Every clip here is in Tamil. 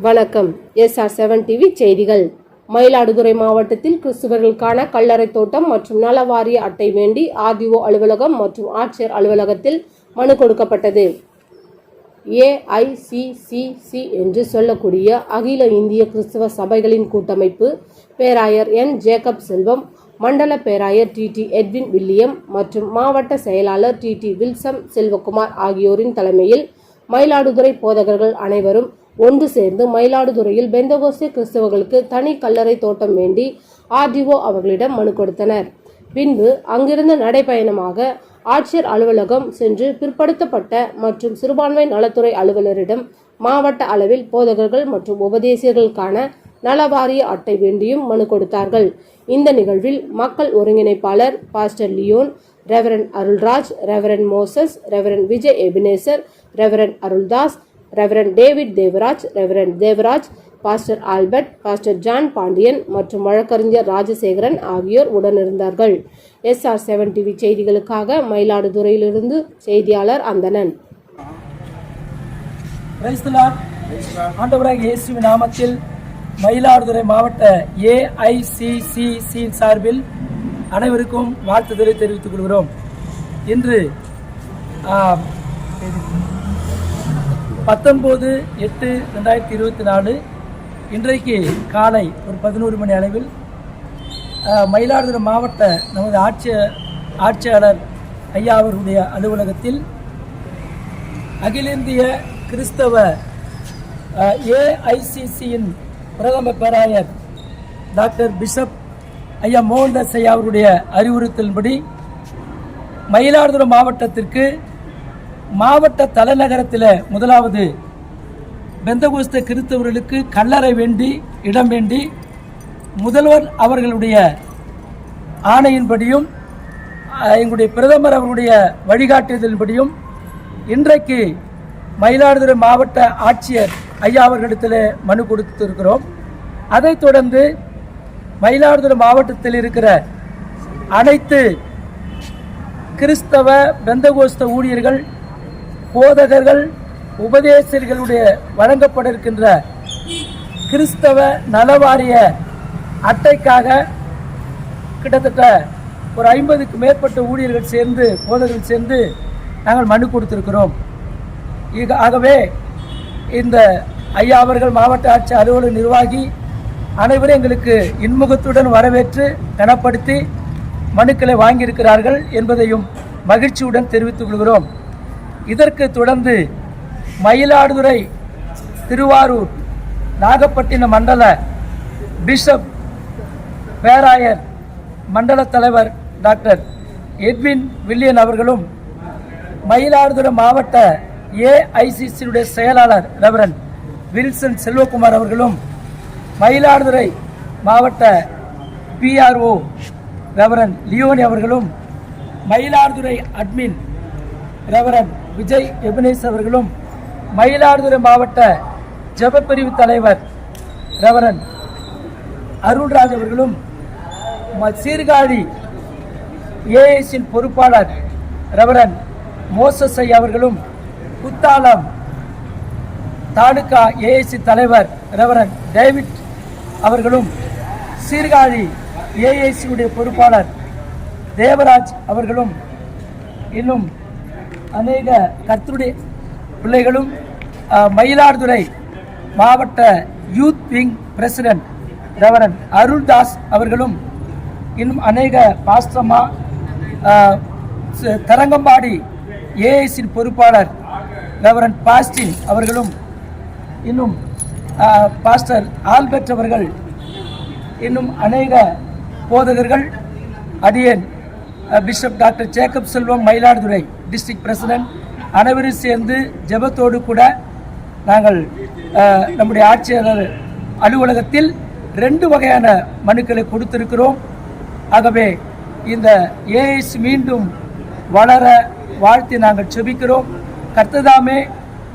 வணக்கம். எஸ்ஆர் செவன் டிவி செய்திகள். மயிலாடுதுறை மாவட்டத்தில் கிறிஸ்துவர்களுக்கான கல்லறை தோட்டம் மற்றும் நல வாரிய அட்டை வேண்டி ஆர்டிஓ அலுவலகம் மற்றும் ஆட்சியர் அலுவலகத்தில் மனு கொடுக்கப்பட்டது. ஏஐசிசிசி என்று சொல்லக்கூடிய அகில இந்திய கிறிஸ்தவ சபைகளின் கூட்டமைப்பு பேராயர் என். ஜேக்கப் செல்வம் மண்டல பேராயர் டி. டி. எட்வின் வில்லியம் மற்றும் மாவட்ட செயலாளர் டி. டி. வில்சம் செல்வகுமார் ஆகியோரின் தலைமையில் மயிலாடுதுறை போதகர்கள் அனைவரும் ஒன்று சேர்ந்து மயிலாடுதுறையில் பெந்தகோஸ்தே கிறிஸ்தவர்களுக்கு தனி கல்லறை தோட்டம் வேண்டி ஆர்டிஓ அவர்களிடம் மனு கொடுத்தனர். பின்பு அங்கிருந்து நடைபயணமாக ஆட்சியர் அலுவலகம் சென்று பிற்படுத்தப்பட்ட மற்றும் சிறுபான்மை நலத்துறை அலுவலரிடம் மாவட்ட அளவில் போதகர்கள் மற்றும் உபதேசியர்களுக்கான நலவாரிய அட்டை வேண்டியும் மனு கொடுத்தார்கள். இந்த நிகழ்வில் மக்கள் ஒருங்கிணைப்பாளர் pastor Leon reverend Arulraj reverend Moses reverend Vijay Ebenezer reverend Aruldas reverend David Devaraj reverend Devaraj pastor Albert pastor John Pandian மற்றும் வழக்கறிஞர் ராஜசேகரன் ஆகியோர் உடனிருந்தார்கள். எஸ்ஆர் செவன் டிவி செய்திகளுக்காக மயிலாடுதுறையிலிருந்து செய்தியாளர் அந்தனன் ஆண்டவராக இயேசுவின் நாமத்தில் மயிலாடுதுறை மாவட்ட ஏஐசிசிசி சார்பில் அனைவருக்கும் வாழ்த்துதலை தெரிவித்துக் கொள்கிறோம். இன்று பத்தொம்போது எட்டு ரெண்டாயிரத்தி இருபத்தி நாலு இன்றைக்கு காலை ஒரு பதினோரு மணி அளவில் மயிலாடுதுறை மாவட்ட நமது ஆட்சிய ஆட்சியாளர் ஐயா அவர்களுடைய அலுவலகத்தில் அகில இந்திய கிறிஸ்தவ ஏஐசிசியின் பிரதம பேராயர் டாக்டர் பிஷப் ஐயா மோகன்தாஸ் ஐயா அவருடைய அறிவுறுத்தலின்படி மயிலாடுதுறை மாவட்டத்திற்கு மாவட்ட தலைநகரத்தில் முதலாவது பெந்தகோஸ்த கிறிஸ்தவர்களுக்கு கல்லறை வேண்டி இடம் வேண்டி முதல்வர் அவர்களுடைய ஆணையின்படியும் எங்களுடைய பிரதமர் அவருடைய வழிகாட்டுதலின்படியும் இன்றைக்கு மயிலாடுதுறை மாவட்ட ஆட்சியர் ஐயா அவர்களிடத்தில் மனு கொடுத்திருக்கிறோம். அதைத் தொடர்ந்து மயிலாடுதுறை மாவட்டத்தில் இருக்கிற அனைத்து கிறிஸ்தவ பெந்தகோஸ்த ஊழியர்கள் போதகர்கள் உபதேசர்களுடைய வழங்கப்பட இருக்கின்ற கிறிஸ்தவ நலவாரிய அட்டைக்காக கிட்டத்தட்ட ஒரு ஐம்பதுக்கு மேற்பட்ட ஊழியர்கள் சேர்ந்து போதகர்கள் சேர்ந்து நாங்கள் மனு கொடுத்திருக்கிறோம். இது ஆகவே இந்த ஐயா அவர்கள் மாவட்ட ஆட்சி அலுவலக நிர்வாகி அனைவரும் எங்களுக்கு இன்முகத்துடன் வரவேற்று கனப்படுத்தி மனுக்களை வாங்கியிருக்கிறார்கள் என்பதையும் மகிழ்ச்சியுடன் தெரிவித்துக் கொள்கிறோம். இதற்கு தொடர்ந்து மயிலாடுதுறை திருவாரூர் நாகப்பட்டினம் மண்டல பிஷப் பேராயர் மண்டல தலைவர் டாக்டர் எட்வின் வில்லியன் அவர்களும் மயிலாடுதுறை மாவட்ட ஏஐசிசியுடைய செயலாளர் ரெவரன் வில்சன் செல்வகுமார் அவர்களும் மயிலாடுதுறை மாவட்ட பிஆர்ஓ ரெவரன் லியோனி அவர்களும் Mayiladuthurai admin reverend Vijay Ebenezer அவர்களும் மயிலாடுதுறை மாவட்ட ஜபப்பிரிவு தலைவர் ரெவரன் அருள்ராஜ் அவர்களும் சீர்காழி ஏஎஸின் பொறுப்பாளர் ரெவரன் மோசஸ் அவர்களும் Kuthalam taluka A S C தலைவர் ரெவரன் டேவிட் அவர்களும் சீர்காழி ஏஐசியுடைய பொறுப்பாளர் தேவராஜ் அவர்களும் இன்னும் அநேக கர்த்தருடைய பிள்ளைகளும் மயிலாடுதுறை மாவட்ட youth wing president reverend Aruldas அவர்களும் இன்னும் அநேக பாஸ்தமா தரங்கம்பாடி ஏஐசின் பொறுப்பாளர் ரெவரன் பாஸ்டின் அவர்களும் இன்னும் பாஸ்டர் ஆல்பர்ட் அவர்கள் இன்னும் அநேக போதகர்கள் அடியேன் bishop doctor Jacob Selvam Mayiladuthurai district president. அனைவரும் சேர்ந்து ஜெபத்தோடு கூட நாங்கள் நம்முடைய ஆட்சியாளர் அலுவலகத்தில் ரெண்டு வகையான மனுக்களை கொடுத்திருக்கிறோம். ஆகவே இந்த ஏஎஸ் மீண்டும் வளர வாழ்த்தி நாங்கள் செபிக்கிறோம். கர்த்ததாமே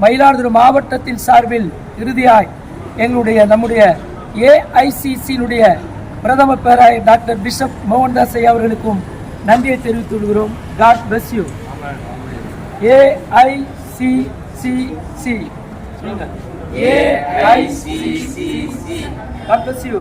மயிலாடுதுறை மாவட்டத்தின் சார்பில் இறுதியாய் எங்களுடைய நம்முடைய ஏஐசிசியினுடைய பிரதம பேராயர் டாக்டர் பிஷப் மோகன்தாஸ் அவர்களுக்கும் நன்றியை தெரிவித்துக் கொள்கிறோம் God bless you AICCC AICCC God bless you.